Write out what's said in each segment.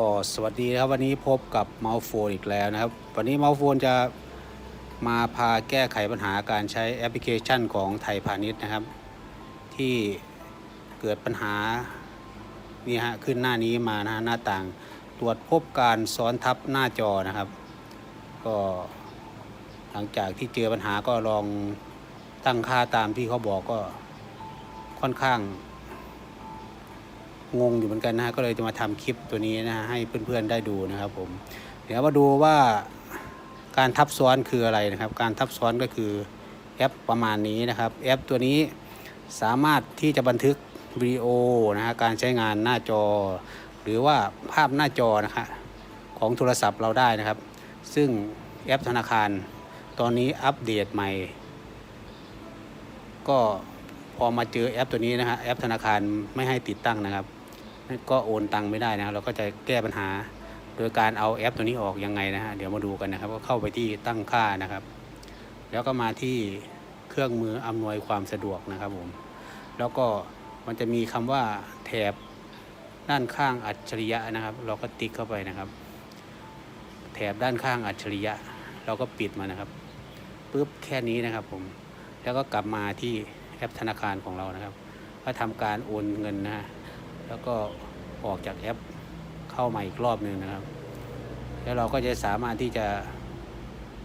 ก็สวัสดีครับวันนี้พบกับเมาส์โฟนอีกแล้วนะครับ วันนี้เมาส์โฟนจะมาพาแก้ไขปัญหาการใช้แอปพลิเคชันของไทยพาณิชย์นะครับ ที่เกิดปัญหานี่ฮะขึ้นหน้านี้มานะฮะหน้าต่างตรวจพบการซ้อนทับหน้าจอนะครับ ก็หลังจากที่เจอปัญหาก็ลองตั้งค่าตามที่เขาบอกก็ค่อนข้าง งงอยู่เหมือนกันนะฮะก็เลยจะมาทำคลิปตัวนี้นะฮะให้เพื่อนๆได้ดูนะครับผมเดี๋ยวมาดูว่าการทับซ้อนคืออะไรนะครับ การทับซ้อนก็คือแอปประมาณนี้นะครับแอปตัวนี้สามารถที่จะบันทึกวิดีโอนะฮะการใช้งานหน้าจอ หรือว่าภาพหน้าจอนะฮะของโทรศัพท์เราได้นะครับ ซึ่งแอปธนาคาร ตอนนี้อัปเดตใหม่ ก็พอมาเจอแอปตัวนี้นะฮะแอปธนาคารไม่ให้ติดตั้งนะครับ ก็โอนตังไม่ได้นะครับเราก็จะแก้ปัญหาโดยการเอาแอปตัวนี้ออกยังไงนะฮะเดี๋ยวมาดูกันนะครับ ก็เข้าไปที่ตั้งค่านะครับ แล้วก็มาที่เครื่องมืออำนวยความสะดวกนะครับผมแล้วก็มันจะมีคำว่าแถบด้านข้างอัจฉริยะนะครับ เราก็ติ๊กเข้าไปนะครับ แถบด้านข้างอัจฉริยะ เราก็ปิดมานะครับปุ๊บแค่นี้นะครับผมแล้วก็กลับมาที่แอปธนาคารของเรานะครับ ก็ทำการโอนเงินนะฮะ แล้วก็ออกจากแอปเข้ามาอีกรอบหนึ่งนะครับ แล้วเราก็จะสามารถที่จะ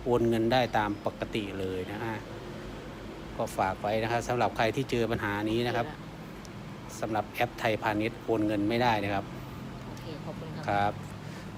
โอนเงินได้ตามปกติเลยนะฮะก็ฝากไว้นะครับสำหรับใครที่เจอปัญหานี้นะครับสำหรับแอปไทยพาณิชย์โอนเงินไม่ได้นะครับ โอเค ขอบคุณครับ ครับ